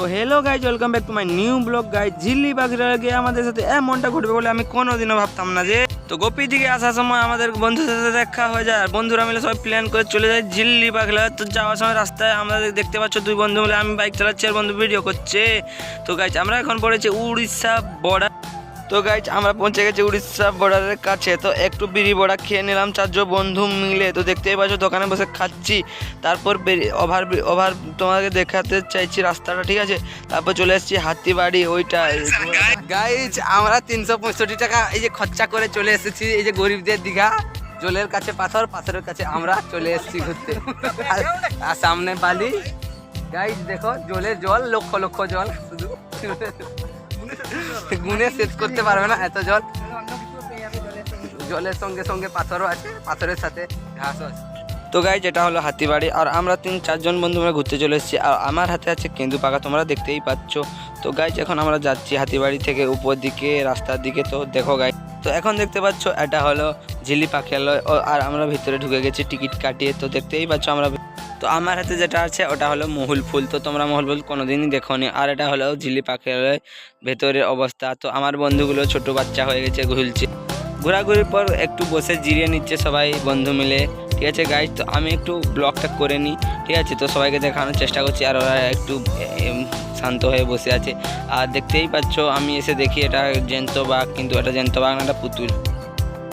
তো hello guys welcome back to my new blog guys ঝিল্লি পাখিরা গিয়ে আমাদের সাথে এমনটা ঘটবে বলে আমি কোনোদিনও ভাবতাম না যে। তো গোপী দিকে আসার সময় আমাদের বন্ধুদের সাথে দেখা হয়ে যায়, আর বন্ধুরা মিলে সবাই প্ল্যান করে চলে যায় ঝিল্লি পাখলা তো যাওয়ার সময় রাস্তায় আমরা দেখতে পাচ্ছ দুই বন্ধু মিলে, আমি বাইক চালাচ্ছি আর বন্ধু ভিডিও করছে। তো গাইজ আমরা এখন পড়েছি উড়িষ্যা বর্ডার তো গাইজ আমরা পৌঁছে গেছি উড়িষ্যা বর্ডারের কাছে। তো একটু বিড়ি বড়া খেয়ে নিলাম, চারজন বন্ধু মিলে। তো দেখতেই পাচ্ছ, দোকানে বসে খাচ্ছি। তারপর ওভার ওভার তোমাকে দেখাতে চাইছি রাস্তাটা, ঠিক আছে? তারপর চলে এসেছি হাতিবাড়ি, ওইটা। গাইজ আমরা তিনশো পঁয়ষট্টি টাকা এই যে খরচা করে চলে এসেছি, এই যে গরিবদের দীঘা। জলের কাছে পাথর, পাথরের কাছে আমরা চলে এসেছি ঘুরতে। আর- সামনে বালি। গাইজ দেখো, জলের জল, লক্ষ লক্ষ জল, শুধু। গুনে শেষ করতে পারবে না, এত জল। জলের সঙ্গে সঙ্গে পাথরও আছে, পাথরের সাথে ঘাসও আছে। তো গাই যেটা হলো হাতিবাড়ি, আর আমরা তিন চারজন বন্ধু আমরা ঘুরতে চলে এসেছি, আর আমার হাতে আছে কেন্দু পাকা তোমরা দেখতেই পাচ্ছ। তো গাইজ এখন আমরা যাচ্ছি হাতিবাড়ি থেকে উপর দিকে, রাস্তার দিকে। তো দেখো গাই তো এখন দেখতে পাচ্ছ, এটা হলো ঝিলি পাখিয়ালয়। আর আমরা ভিতরে ঢুকে গেছি টিকিট কাটিয়ে। তো দেখতেই পাচ্ছ আমরা তো আমার হাতে যেটা আছে, ওটা হলো মহুল ফুল। তো তোমরা মহুল ফুল কোনোদিনই দেখোনি। আর এটা হলো ঝিলি পাখিয়ালয় ভেতরের অবস্থা। তো আমার বন্ধুগুলো ছোট বাচ্চা হয়ে গেছে, ঘুরছে। ঘোরাঘুরির পর একটু বসে জিরিয়ে নিচ্ছে সবাই বন্ধু মিলে। ঠিক আছে গাইজ তো আমি একটু ব্লগটা করে নিই, ঠিক আছে? তো সবাইকে দেখানোর চেষ্টা করছি, আর ওরা একটু শান্ত হয়ে বসে আছে। আর দেখতেই পাচ্ছ, আমি এসে দেখি এটা জেন্ত বাঘ, কিন্তু এটা জেন্ত বাঘ না, এটা পুতুল।